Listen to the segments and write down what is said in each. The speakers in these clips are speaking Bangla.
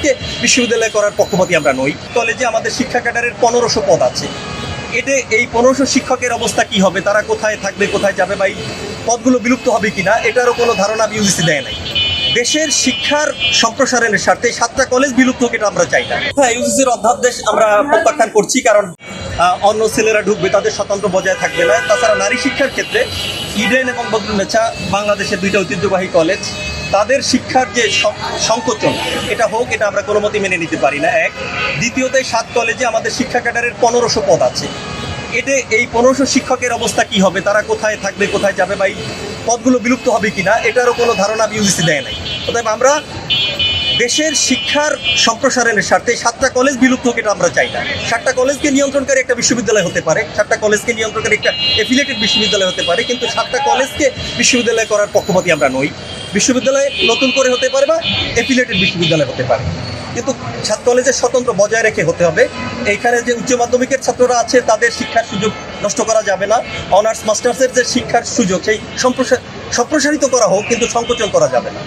কলেজকে বিশ্ববিদ্যালয় করার পক্ষপাতী আমরা নই। কলেজে আমাদের শিক্ষা ক্যাডারের পনেরোশো পদ আছে। এতে এই পনেরোশো শিক্ষকের অবস্থা কি হবে? তারা কোথায় থাকবে, কোথায় যাবে বা এই পদগুলো বিলুপ্ত হবে কিনা, এটারও কোনো ধারণা ইউজিসি দেয় নাই। দেশের শিক্ষার সম্প্রসারণের স্বার্থে সাতটা কলেজ বিলুপ্ত হোক এটা আমরা চাই না। হ্যাঁ ইউজিসির অধ্যাদেশ আমরা প্রত্যাখ্যান করছি কারণ অন্য ছেলেরা ঢুকবে, তাদের স্বতন্ত্র বজায় থাকবে না। তাছাড়া নারী শিক্ষার ক্ষেত্রে ইডেন এবং বদরুন্নেছা বাংলাদেশের দুইটা ঐতিহ্যবাহী কলেজ। তাদের শিক্ষার যে সংকোচন, এটা হোক, এটা আমরা কোনো মতেই মেনে নিতে পারি না। এক। দ্বিতীয়ত, সাত কলেজে আমাদের শিক্ষা ক্যাডারের পনেরোশো পদ আছে। এতে এই পনেরোশো শিক্ষকের অবস্থা কি হবে? তারা কোথায় থাকবে, কোথায় যাবে বা এই পদগুলো বিলুপ্ত হবে কিনা, এটারও কোনো ধারণা ইউজিসি দেয় নাই। অতএব আমরা দেশের শিক্ষার সম্প্রসারণের স্বার্থে সাতটা কলেজ বিলুপ্ত হোক, এটা আমরা চাই না। সাতটা কলেজকে নিয়ন্ত্রণকারী একটা বিশ্ববিদ্যালয় হতে পারে, সাতটা কলেজকে নিয়ন্ত্রণকারী একটা এফিলিয়েটেড বিশ্ববিদ্যালয় হতে পারে, কিন্তু সাতটা কলেজকে বিশ্ববিদ্যালয় করার পক্ষপাতী আমরা নই। বিশ্ববিদ্যালয় নতুন করে হতে পারে বা এফিলিয়েটেড বিশ্ববিদ্যালয় হতে পারে। কিন্তু সাত কলেজের স্বতন্ত্র বজায় রেখে হতে হবে। এইখানে যে উচ্চ মাধ্যমিকের ছাত্ররা আছে, তাদের শিক্ষার সুযোগ নষ্ট করা যাবে না। অনার্স, মাস্টার্সের যে শিক্ষার সুযোগ, সেই সম্প্রসার সম্প্রসারিত করা হোক, কিন্তু সংকোচন করা যাবে না।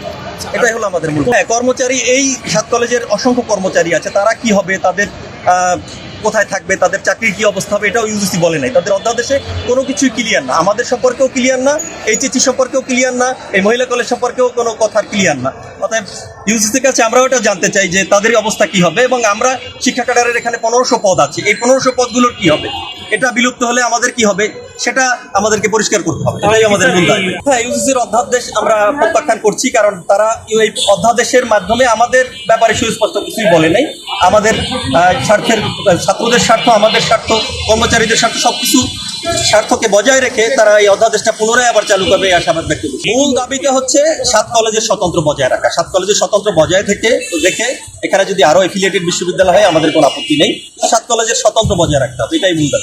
এটাই হলো আমাদের মূল হ্যাঁ কর্মচারী, এই সাত কলেজের অসংখ্য কর্মচারী আছে। তারা কি হবে? তাদের কোথায় থাকবে, তাদের চাকরির কি অবস্থা হবে, এটাও ইউজিসি বলে নাই। তাদের অধ্যাদেশে কোনো কিছুই ক্লিয়ার না। আমাদের সম্পর্কেও ক্লিয়ার না এইচএসি সম্পর্কেও ক্লিয়ার না, এই মহিলা কলেজ সম্পর্কেও কোনো কথার ক্লিয়ার না। অতএব ইউজিসির কাছে আমরাও এটা জানতে চাই যে তাদের অবস্থা কি হবে এবং আমরা শিক্ষা ক্যাডারের এখানে পনেরোশো পদ আছে। এই পনেরোশো পদগুলোর কি হবে? এটা বিলুপ্ত হলে আমাদের কি হবে? সেটা আমাদেরকে পরিষ্কার করতে হবে। এটাই আমাদের মূল হ্যাঁ ইউজিসির অধ্যাদেশ আমরা প্রত্যাখ্যান করছি, কারণ তারা এই অধ্যাদেশের মাধ্যমে আমাদের ব্যাপারে সুস্পষ্ট কিছুই বলে নাই। আমাদের স্বার্থের, ছাত্রদের স্বার্থ, আমাদের স্বার্থ, কর্মচারীদের স্বার্থ সব কিছু স্বার্থকে বজায় রেখে তারা এই অধ্যাদেশটা পুনরায় আবার চালু করবে এই আশাবাদ ব্যক্ত মূল দাবিতে হচ্ছে সাত কলেজের স্বতন্ত্র বজায় রাখা। সাত কলেজের স্বতন্ত্র বজায় থেকে রেখে এখানে যদি আরও এফিলিয়েটেড বিশ্ববিদ্যালয় হয়, আমাদের কোনো আপত্তি নেই। সাত কলেজের স্বতন্ত্র বজায় রাখতে হবে, এটাই মূল দাবি।